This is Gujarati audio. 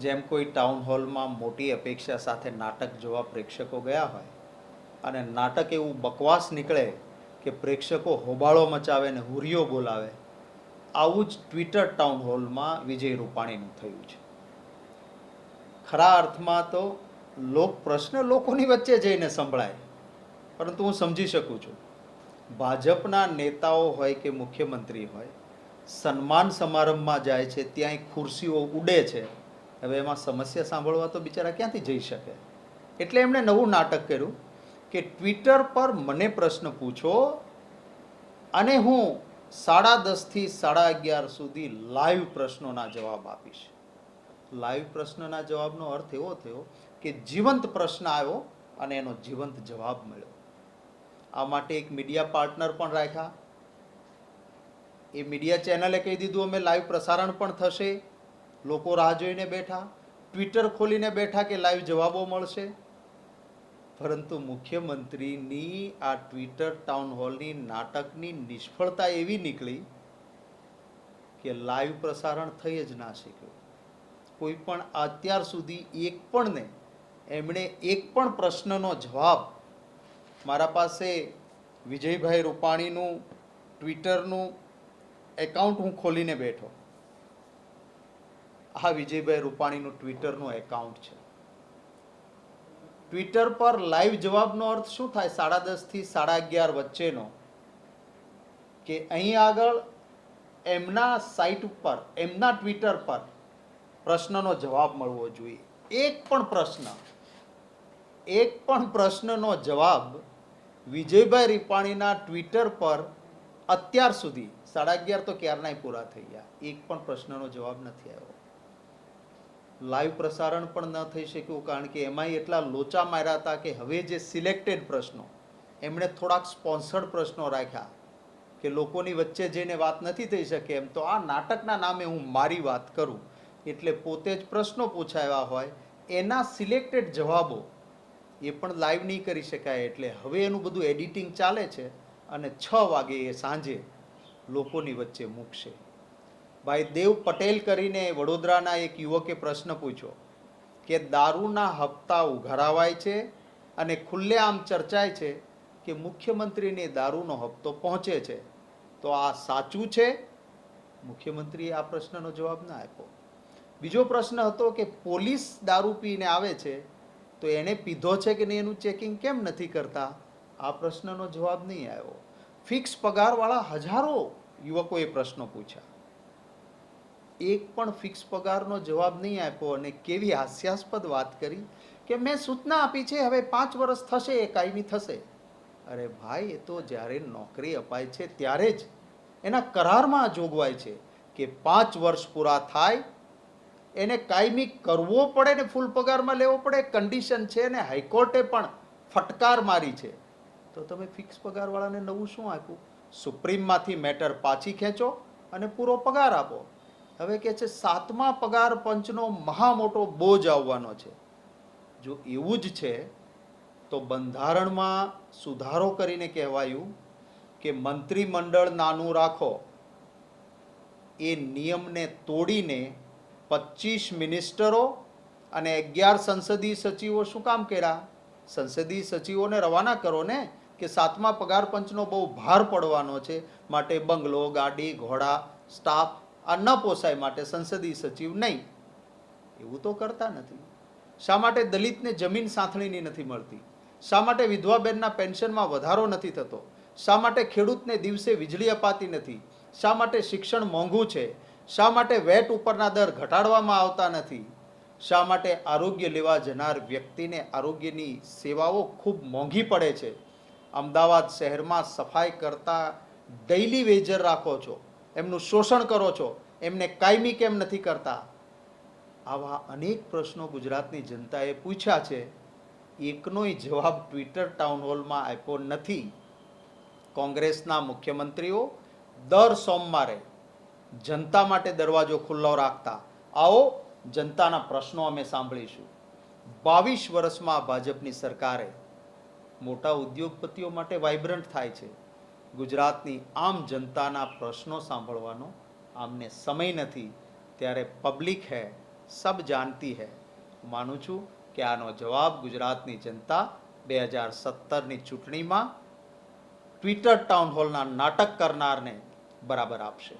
જેમ કોઈ ટાઉન હોલમાં મોટી અપેક્ષા સાથે નાટક જોવા પ્રેક્ષકો ગયા હોય અને નાટક એવું બકવાસ નીકળે કે પ્રેક્ષકો હોબાળો મચાવે ને હુરિયો બોલાવે, આવું જ ટ્વિટર ટાઉન હોલમાં વિજય રૂપાણીનું થયું છે. ખરા અર્થમાં તો લોક પ્રશ્ન લોકોની વચ્ચે જઈને સંભળાય, પરંતુ હું સમજી શકું છું. ભાજપના નેતાઓ હોય કે મુખ્યમંત્રી હોય, સન્માન સમારંભમાં જાય છે ત્યાં ખુરશીઓ ઉડે છે. હવે એમાં સમસ્યા સાંભળવા તો બિચારા ક્યાંથી જઈ શકે? એટલે એમણે નવું નાટક કર્યું કે ટ્વિટર પર મને પ્રશ્ન પૂછો અને હું સાડા દસથી સાડા અગિયાર સુધી લાઈવ પ્રશ્નોના જવાબ આપીશ. લાઈવ પ્રશ્નના જવાબનો અર્થ એવો થયો કે જીવંત પ્રશ્ન આવ્યો અને એનો જીવંત જવાબ મળ્યો. આ માટે એક મીડિયા પાર્ટનર પણ રાખ્યા. એ મીડિયા ચેનલે કહી દીધું, અમે લાઈવ પ્રસારણ પણ થશે લોકો રાહ જોઈને બેઠા, ટ્વિટર ખોલીને બેઠા કે લાઈવ જવાબો મળશે. પરંતુ મુખ્યમંત્રીની આ ટ્વિટર ટાઉન હોલની નાટકની નિષ્ફળતા એવી નીકળી કે લાઈવ પ્રસારણ થઈ જ ના શક્યું. કોઈ પણ અત્યાર સુધી એક પણ ને એમણે એક પણ પ્રશ્નનો જવાબ મારા પાસે વિજયભાઈ રૂપાણીનું, ટ્વિટરનું એકાઉન્ટ હું ખોલીને બેઠો. આ વિજયભાઈ રૂપાણીનું ટ્વિટરનું એકાઉન્ટ છે. ટ્વિટર પર લાઈવ જવાબનો અર્થ શું થાય? સાડા દસથી સાડા અગિયાર વચ્ચેનો કે અહીં આગળ એમના સાઇટ ઉપર, એમના ટ્વિટર પર પ્રશ્નનો જવાબ મળવો જોઈએ. એક પણ પ્રશ્ન, એક પણ પ્રશ્નનો જવાબ વિજયભાઈ રૂપાણીના ટ્વિટર પર અત્યાર સુધી, સાડા અગિયાર તો ક્યારનાય પૂરા થઈ ગયા. એક પણ પ્રશ્નનો જવાબ નથી આવ્યો. લાઈવ પ્રસારણ પણ ન થઈ શક્યું, કારણ કે એમાંય એટલા લોચા માર્યા હતા કે હવે જે સિલેક્ટેડ પ્રશ્નો, એમણે થોડાક સ્પોન્સર્ડ પ્રશ્નો રાખ્યા કે લોકોની વચ્ચે જઈને વાત નથી થઈ શકે એમ. તો આ નાટકના નામે હું મારી વાત કરું. એટલે પોતે જ પ્રશ્નો પૂછાયા હોય, એના સિલેક્ટેડ જવાબો એ પણ લાઈવ નહીં કરી શકાય. એટલે હવે એનું બધું એડિટિંગ ચાલે છે અને છ વાગે એ સાંજે લોકોની વચ્ચે મૂકશે. ભાઈ દેવ પટેલ કરીને વડોદરાના એક યુવકે પ્રશ્ન પૂછ્યો કે દારૂના હપ્તા ઉઘરાવાય છે અને ખુલ્લેઆમ ચર્ચાય છે કે મુખ્યમંત્રીને દારૂનો હપ્તો પહોંચે છે. તો આ સાચું છે? મુખ્યમંત્રીએ આ પ્રશ્નનો જવાબ ના આપ્યો. બીજો પ્રશ્ન હતો કે પોલીસ દારૂ પીને આવે છે તો એણે પીધો છે કે નહીં એનું ચેકિંગ કેમ નથી કરતા? આ પ્રશ્નનો જવાબ નહીં આવ્યો. ફિક્સ પગારવાળા હજારો યુવકોએ પ્રશ્નો પૂછ્યા. એક પણ ફિક્સ પગારનો જવાબ નહીં આપ્યો અને કેવી હાસ્યાસ્પદ વાત કરી કે મેં સૂચના આપી છે, હવે પાંચ વર્ષ થશે, એ કાયમી થશે. અરે ભાઈ, એ તો જ્યારે નોકરી અપાય છે ત્યારે જ. એના કરારમાં જોગવાય છે કે પાંચ વર્ષ પૂરા થાય, એને કાયમી કરવો પડે ને ફૂલ પગારમાં લેવો પડે કન્ડિશન છે ને હાઈકોર્ટે પણ ફટકાર મારી છે. તો તમે ફિક્સ પગારવાળાને નવું શું આપ્યું? સુપ્રીમમાંથી મેટર પાછી ખેંચો અને પૂરો પગાર આપો. હવે કે છે, સાતમા પગાર પંચનો મહા મોટો બોજ આવવાનો છે. જો એવું જ છે, તો બંધારણમાં સુધારો કરીને કહેવાયું કે મંત્રીમંડળ નાનું રાખો. એ નિયમને તોડીને પચીસ મિનિસ્ટરો અને અગિયાર સંસદીય સચિવો શું કામ કર્યા? સંસદીય સચિવોને રવાના કરો ને કે સાતમા પગાર પંચનો બહુ ભાર પડવાનો છે. માટે બંગલો, ગાડી, ઘોડા, સ્ટાફ આ ન પોસાય માટે સંસદીય સચિવ નહીં. એવું તો કરતા નથી. શા માટે દલિતને જમીન સાંથણીની નથી મળતી? શા માટે વિધવાબેનના પેન્શનમાં વધારો નથી થતો? શા માટે ખેડૂતને દિવસે વીજળી અપાતી નથી? શા માટે શિક્ષણ મોંઘું છે? શા માટે વેટ ઉપરના દર ઘટાડવામાં આવતા નથી? શા માટે આરોગ્ય લેવા જનાર વ્યક્તિને આરોગ્યની સેવાઓ ખૂબ મોંઘી પડે છે? અમદાવાદ શહેરમાં સફાઈ કરતા ડેઈલી વેજર રાખો છો. એમનું શોષણ કરો છો, એમને કાયમી કેમ નથી કરતા? આવા અનેક પ્રશ્નો ગુજરાતની જનતાએ પૂછ્યા છે. એકનોય જવાબ ટ્વિટર ટાઉન હોલમાં આપ્યો નથી. કોંગ્રેસના મુખ્યમંત્રીઓ દર સોમવારે જનતા માટે દરવાજો ખુલ્લો રાખતા. આવો, જનતાના પ્રશ્નો અમે સાંભળીશું. બાવીસ વર્ષમાં ભાજપની સરકારે મોટા ઉદ્યોગપતિઓ માટે વાઇબ્રન્ટ થાય છે. ગુજરાતની આમ જનતાના પ્રશ્નો સાંભળવાનો આમને સમય નથી, ત્યારે પબ્લિક હે, સબ જાણતી હે. હું માનું છું કે આનો જવાબ ગુજરાતની જનતા બે હજાર સત્તરની ચૂંટણીમાં ટ્વિટર ટાઉન હોલના નાટક કરનારને બરાબર આપશે.